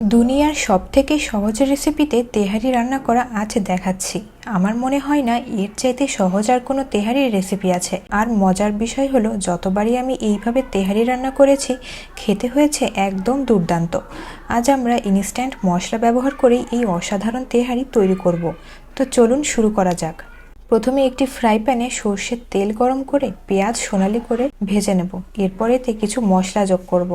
দুনিয়ার সবথেকে সহজ রেসিপিতে তেহারি রান্না করা আজ দেখাচ্ছি। আমার মনে হয় না এর চাইতে সহজ আর কোনো তেহারির রেসিপি আছে। আর মজার বিষয় হলো, যতবারই আমি এইভাবে তেহারি রান্না করেছি, খেতে হয়েছে একদম দুর্দান্ত। আজ আমরা ইনস্ট্যান্ট মশলা ব্যবহার করেই এই অসাধারণ তেহারি তৈরি করব। তো চলুন শুরু করা যাক। প্রথমে একটি ফ্রাই প্যানে সর্ষের তেল গরম করে পেঁয়াজ সোনালি করে ভেজে নেব। এরপরেতে কিছু মশলা যোগ করব।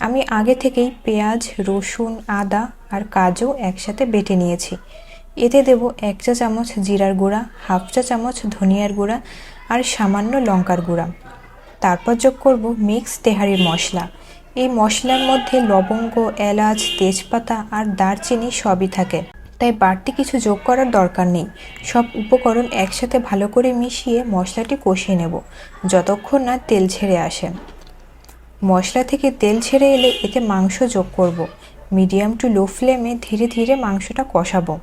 আমি আগে থেকেই পেঁয়াজ, রসুন, আদা আর কাজু একসাথে বেটে নিয়েছি। এতে দেব এক চা চামচ জিরার গুঁড়া, হাফ চা চামচ ধনিয়ার গুঁড়া আর সামান্য লঙ্কার গুঁড়া। তারপর যোগ করব মিক্স তেহারির মশলা। এই মশলার মধ্যে লবঙ্গ, এলাচ, তেজপাতা আর দারচিনি সবই থাকে। তাই বাড়তি কিছু যোগ করার দরকার নেই। সব উপকরণ একসাথে ভালো করে মিশিয়ে মশলাটি কষিয়ে নেব, যতক্ষণ না তেল ছেড়ে আসে। মশলা থেকে তেল ছেড়ে এলে এতে মাংস যোগ করব। মিডিয়াম টু লো ফ্লেমে ধীরে ধীরে মাংসটা কষাবো।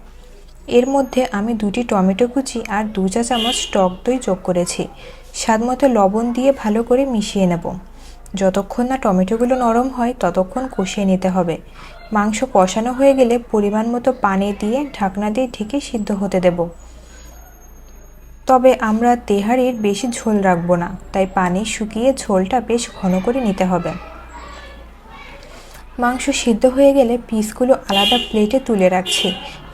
এর মধ্যে আমি দুটি টমেটো কুচি আর দু চা চামচ টক দই যোগ করেছি। স্বাদ মতো লবণ দিয়ে ভালো করে মিশিয়ে নেব। যতক্ষণ না টমেটোগুলো নরম হয়, ততক্ষণ কষিয়ে নিতে হবে। মাংস কষানো হয়ে গেলে পরিমাণ মতো পানি দিয়ে ঢাকনা দিয়ে ঢেকে সিদ্ধ হতে দেব। তবে আমরা তেহারির বেশি ঝোল রাখব না, তাই পানি শুকিয়ে ঝোলটা বেশ ঘন করে নিতে হবে। মাংস সিদ্ধ হয়ে গেলে পিসগুলো আলাদা প্লেটে তুলে রাখছি।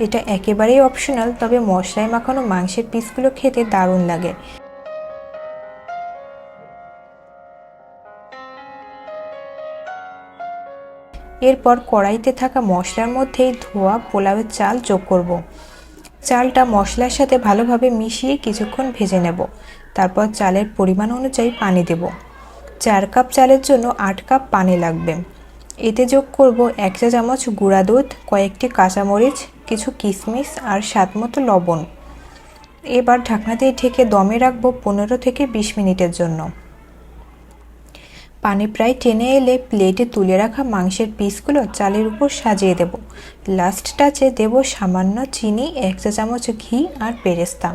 এটা একেবারেই অপশনাল তবে মশলায় মাখানো মাংসের পিসগুলো খেতে দারুণ লাগে। এরপর কড়াইতে থাকা মশলার মধ্যেই ধোয়া, পোলাওয়ের চাল যোগ করব। চালটা মশলার সাথে ভালোভাবে মিশিয়ে কিছুক্ষণ ভেজে নেব। তারপর চালের পরিমাণ অনুযায়ী পানি দেব। চার কাপ চালের জন্য আট কাপ পানি লাগবে। এতে যোগ করব এক চা চামচ গুঁড়া দুধ, কয়েকটি কাঁচামরিচ, কিছু কিশমিশ আর স্বাদ মতো লবণ। এবার ঢাকনা দিয়ে ঢেকে দমে রাখব পনেরো থেকে বিশ মিনিটের জন্য। পানি প্রায় টেনে এলে প্লেটে তুলে রাখা মাংসের পিসগুলো চালের উপর সাজিয়ে দেব। লাস্ট টাচে দেব সামান্য চিনি, এক চা চামচ ঘি আর পেরেস্তা।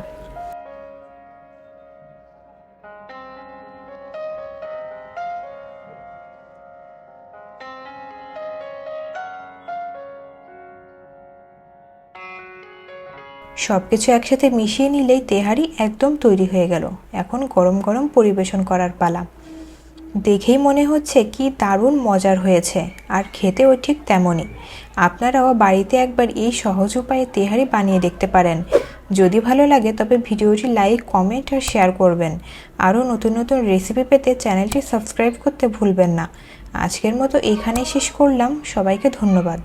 সব কিছু একসাথে মিশিয়ে নিলেই তেহারি একদম তৈরি হয়ে গেল। এখন গরম গরম পরিবেশন করার পালা। দেখেই মনে হচ্ছে কি দারুণ মজার হয়েছে, আর খেতেও ঠিক তেমনই। আপনারাও বাড়িতে একবার এই সহজ উপায়ে তেহারি বানিয়ে দেখতে পারেন। যদি ভালো লাগে, তবে ভিডিওটি লাইক, কমেন্ট আর শেয়ার করবেন। আরও নতুন নতুন রেসিপি পেতে চ্যানেলটি সাবস্ক্রাইব করতে ভুলবেন না। আজকের মতো এখানেই শেষ করলাম। সবাইকে ধন্যবাদ।